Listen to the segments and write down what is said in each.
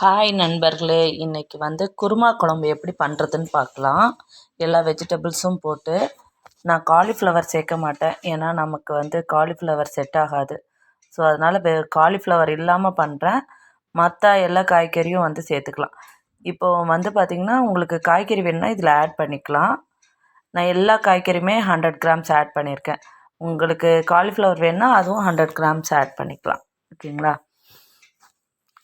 Hi நண்பர்களே. இன்றைக்கி வந்து குருமா குழம்பு எப்படி பண்ணுறதுன்னு பார்க்கலாம். எல்லா வெஜிடபிள்ஸும் போட்டு நான் காலிஃப்ளவர் சேர்க்க மாட்டேன். ஏன்னா நமக்கு வந்து காலிஃப்ளவர் செட் ஆகாது. ஸோ அதனால் காலிஃப்ளவர் இல்லாமல் பண்ணுறேன் மற்ற எல்லா காய்கறியும் வந்து சேர்த்துக்கலாம். இப்போது வந்து பார்த்திங்கன்னா உங்களுக்கு காய்கறி வேணும்னா இதில் ஆட் பண்ணிக்கலாம். நான் எல்லா காய்கறியுமே ஹண்ட்ரட் கிராம்ஸ் ஆட் பண்ணியிருக்கேன். உங்களுக்கு காலிஃப்ளவர் வேணுன்னா அதுவும் ஹண்ட்ரட் கிராம்ஸ் ஆட் பண்ணிக்கலாம். ஓகேங்களா?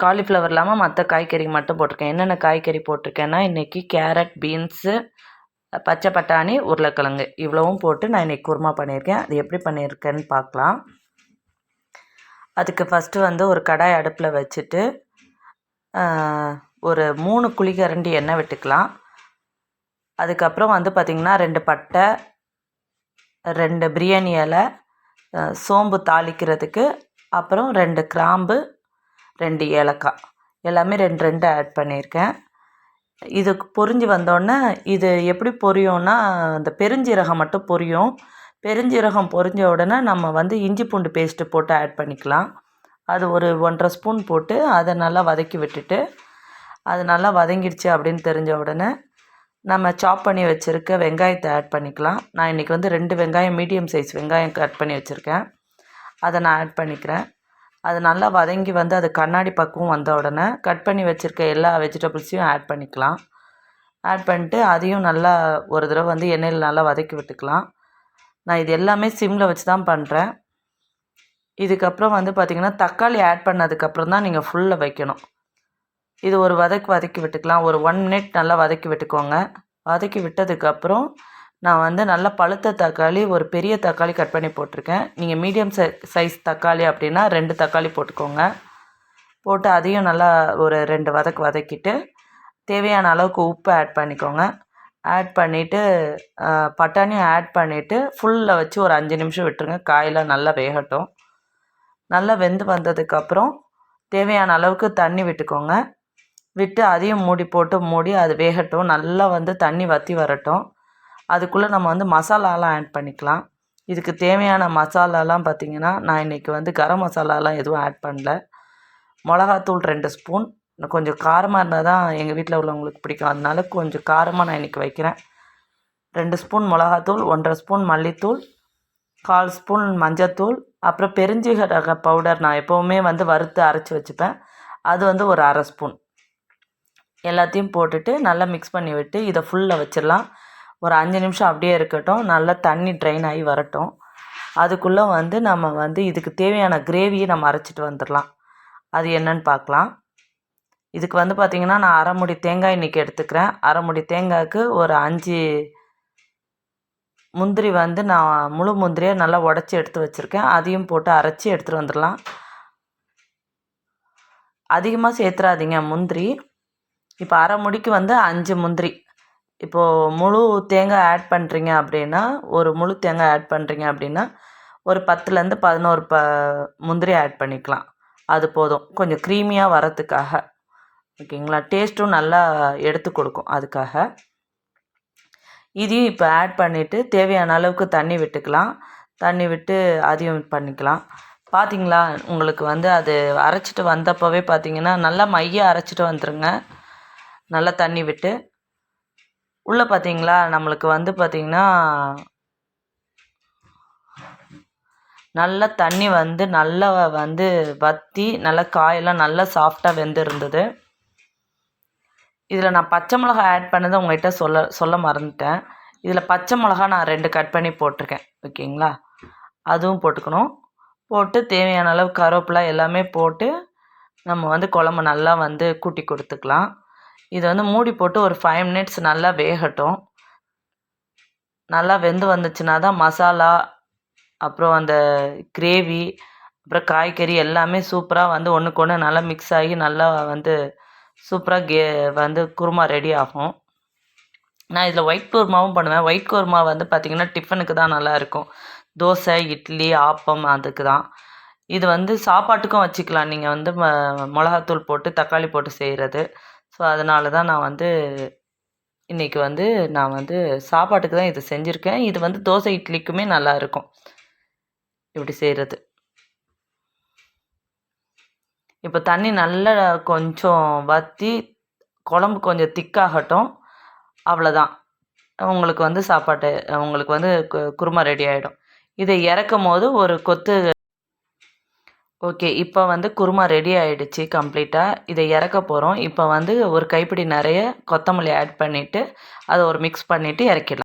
காலிஃப்ளவர் இல்லாமல் மற்ற காய்கறி மட்டும் போட்டிருக்கேன். என்னென்ன காய்கறி போட்டிருக்கேன்னா இன்றைக்கி கேரட் பீன்ஸு பச்சை பட்டாணி உருளைக்கிழங்கு. இவ்வளவும் போட்டு நான் இன்றைக்கி குருமா பண்ணியிருக்கேன். அது எப்படி பண்ணியிருக்கேன்னு பார்க்கலாம். அதுக்கு ஃபஸ்ட்டு வந்து ஒரு கடாய் அடுப்பில் வச்சுட்டு ஒரு மூணு குழிக்கரண்டி எண்ணெய் விட்டுக்கலாம். அதுக்கப்புறம் வந்து பார்த்திங்கன்னா ரெண்டு பட்டை ரெண்டு பிரியாணி இலை சோம்பு தாளிக்கிறதுக்கு அப்புறம் ரெண்டு கிராம்பு ரெண்டு ஏலக்காய் எல்லாமே ரெண்டு ரெண்டு ஆட் பண்ணியிருக்கேன். இது பொரிஞ்சு வந்தோடனே இது எப்படி பொரியும்னா அந்த பெருஞ்சீரகம் மட்டும் பொரியும். பெருஞ்சீரகம் பொரிஞ்ச உடனே நம்ம வந்து இஞ்சி பூண்டு பேஸ்ட்டு போட்டு ஆட் பண்ணிக்கலாம். அது ஒரு ஒன்றரை ஸ்பூன் போட்டு அதை நல்லா வதக்கி விட்டுட்டு அது நல்லா வதங்கிடுச்சு அப்படின்னு தெரிஞ்ச உடனே நம்ம சாப் பண்ணி வச்சுருக்க வெங்காயத்தை ஆட் பண்ணிக்கலாம். நான் இன்றைக்கி வந்து ரெண்டு வெங்காயம் மீடியம் சைஸ் வெங்காயம் கட் பண்ணி வச்சுருக்கேன். அதை நான் ஆட் பண்ணிக்கிறேன். அது நல்லா வதங்கி வந்து அது கண்ணாடி பக்குவம் வந்த உடனே கட் பண்ணி வச்சுருக்க எல்லா வெஜிடபிள்ஸையும் ஆட் பண்ணிக்கலாம். ஆட் பண்ணிட்டு அதையும் நல்லா ஒரு தடவை வந்து எண்ணெயில் நல்லா வதக்கி விட்டுக்கலாம். நான் இது எல்லாமே சிம்மில் வச்சு தான் பண்ணுறேன் இதுக்கப்புறம் வந்து பார்த்திங்கன்னா தக்காளி ஆட் பண்ணதுக்கப்புறம் தான் நீங்கள் ஃபுல்லாக வைக்கணும். இது ஒரு வதக்கி வதக்கி விட்டுக்கலாம். ஒரு ஒன் மினிட் நல்லா வதக்கி விட்டுக்கோங்க. வதக்கி விட்டதுக்கப்புறம் நான் வந்து நல்ல பழுத்த தக்காளி ஒரு பெரிய தக்காளி கட் பண்ணி போட்டிருக்கேன். நீங்கள் மீடியம் சை சைஸ் தக்காளி அப்படின்னா ரெண்டு தக்காளி போட்டுக்கோங்க. போட்டு அதையும் நல்லா ஒரு ரெண்டு வதக்கு வதக்கிட்டு தேவையான அளவுக்கு உப்பு ஆட் பண்ணிக்கோங்க. ஆட் பண்ணிவிட்டு பட்டாணியும் ஆட் பண்ணிவிட்டு ஃபுல்லில் வச்சு ஒரு அஞ்சு நிமிஷம் விட்டுருங்க. காயெல்லாம் நல்லா வேகட்டும். நல்லா வெந்து வந்ததுக்கப்புறம் தேவையான அளவுக்கு தண்ணி விட்டுக்கோங்க. விட்டு அதையும் மூடி போட்டு மூடி அது வேகட்டும். நல்லா வந்து தண்ணி வற்றி வரட்டும். அதுக்குள்ளே நம்ம வந்து மசாலாலாம் ஆட் பண்ணிக்கலாம். இதுக்கு தேவையான மசாலாலாம் பார்த்திங்கன்னா நான் இன்றைக்கி வந்து கரம் மசாலாலாம் எதுவும் ஆட் பண்ணல. மிளகாத்தூள் ரெண்டு ஸ்பூன் கொஞ்சம் காரமாக இருந்தால் தான் எங்கள் வீட்டில் உள்ளவங்களுக்கு பிடிக்கும். அதனால கொஞ்சம் காரமாக நான் இன்றைக்கி வைக்கிறேன். ரெண்டு ஸ்பூன் மிளகாத்தூள் ஒன்றரை ஸ்பூன் மல்லித்தூள் கால் ஸ்பூன் மஞ்சத்தூள். அப்புறம் பெருஞ்சீரக பவுடர் நான் எப்போவுமே வந்து வறுத்து அரைச்சி வச்சுப்பேன். அது வந்து ஒரு அரை ஸ்பூன் எல்லாத்தையும் போட்டுட்டு நல்லா மிக்ஸ் பண்ணி விட்டு இதை ஃபுல்லாக வச்சிடலாம். ஒரு அஞ்சு நிமிஷம் அப்படியே இருக்கட்டும். நல்லா தண்ணி ட்ரைன் ஆகி வரட்டும். அதுக்குள்ளே வந்து நம்ம வந்து இதுக்கு தேவையான கிரேவியை நம்ம அரைச்சிட்டு வந்துடலாம் அது என்னன்னு பார்க்கலாம். இதுக்கு வந்து பார்த்திங்கன்னா நான் அரைமுடி தேங்காய் இன்றைக்கி எடுத்துக்கிறேன். அரைமுடி தேங்காய்க்கு ஒரு அஞ்சு முந்திரி வந்து நான் முழு முந்திரியை நல்லா உடச்சி எடுத்து வச்சுருக்கேன். அதையும் போட்டு அரைச்சி எடுத்துகிட்டு வந்துடலாம் அதிகமாக சேர்த்துறாதீங்க முந்திரி. இப்போ அரை முடிக்கு வந்து அஞ்சு முந்திரி. இப்போது முழு தேங்காய் ஆட் பண்ணுறீங்க அப்படின்னா ஒரு முழு தேங்காய் ஆட் பண்ணுறீங்க அப்படின்னா ஒரு பத்துலேருந்து பதினோரு ப முந்திரி ஆட் பண்ணிக்கலாம். அது போதும். கொஞ்சம் க்ரீமியாக வரத்துக்காக ஓகேங்களா? டேஸ்ட்டும் நல்லா எடுத்து கொடுக்கும் அதுக்காக. இதையும் இப்போ ஆட் பண்ணிவிட்டு தேவையான அளவுக்கு தண்ணி விட்டுக்கலாம். தண்ணி விட்டு அதையும் பண்ணிக்கலாம். பார்த்தீங்களா உங்களுக்கு வந்து அது அரைச்சிட்டு வந்தப்போவே பார்த்தீங்கன்னா நல்லா மைய அரைச்சிட்டு வந்துடுங்க நல்லா தண்ணி விட்டு. உள்ளே பார்த்தீங்களா நம்மளுக்கு வந்து பார்த்திங்கன்னா நல்லா தண்ணி வந்து நல்லா வந்து வற்றி நல்லா காயெல்லாம் நல்லா சாஃப்டாக வெந்து இருந்தது இதில் நான் பச்சை மிளகா ஆட் பண்ணதை உங்கள்கிட்ட சொல்ல சொல்ல மறந்துட்டேன். இதில் பச்சை மிளகா நான் ரெண்டு கட் பண்ணி போட்டிருக்கேன். ஓகேங்களா? அதுவும் போட்டுக்கணும். போட்டு தேவையான அளவு கருவேப்பிலை எல்லாமே போட்டு நம்ம வந்து குழம்பு நல்லா வந்து கூட்டி கொடுத்துக்கலாம். இது வந்து மூடி போட்டு ஒரு ஃபைவ் மினிட்ஸ் நல்லா வேகட்டும். நல்லா வெந்து வந்துச்சுன்னா தான் மசாலா அப்புறம் அந்த கிரேவி அப்புறம் காய்கறி எல்லாமே சூப்பராக வந்து ஒன்றுக்கு ஒன்று நல்லா மிக்ஸ் ஆகி நல்லா வந்து சூப்பராக கே வந்து குருமா ரெடி ஆகும். நான் இதில் ஒயிட் குருமாவும் பண்ணுவேன். ஒயிட் குருமா வந்து பார்த்திங்கன்னா டிஃபனுக்கு தான் நல்லாயிருக்கும் தோசை இட்லி ஆப்பம் அதுக்கு தான். இது வந்து சாப்பாட்டுக்கும் வச்சுக்கலாம். நீங்கள் வந்து ம மிளகாத்தூள் போட்டு தக்காளி போட்டு செய்கிறது ஸோ அதனால தான் நான் வந்து இன்றைக்கி வந்து நான் வந்து சாப்பாட்டுக்கு தான் இது செஞ்சுருக்கேன். இது வந்து தோசை இட்லிக்குமே நல்லா இருக்கும். இப்படி செய்கிறது இப்போ தண்ணி நல்லா கொஞ்சம் வற்றி குழம்பு கொஞ்சம் திக்காகட்டும். அவ்வளோதான் உங்களுக்கு வந்து சாப்பாட்டு உங்களுக்கு வந்து கு குருமா ரெடி ஆகிடும் இதை இறக்கும் போது ஒரு கொத்து ஓகே இப்போ வந்து குருமா ரெடி ஆகிடுச்சு கம்ப்ளீட்டாக இதை இறக்க போகிறோம் இப்போ வந்து ஒரு கைப்பிடி நிறைய கொத்தமல்லி ஆட் பண்ணிவிட்டு அதை ஒரு மிக்ஸ் பண்ணிவிட்டு இறக்கிடலாம்.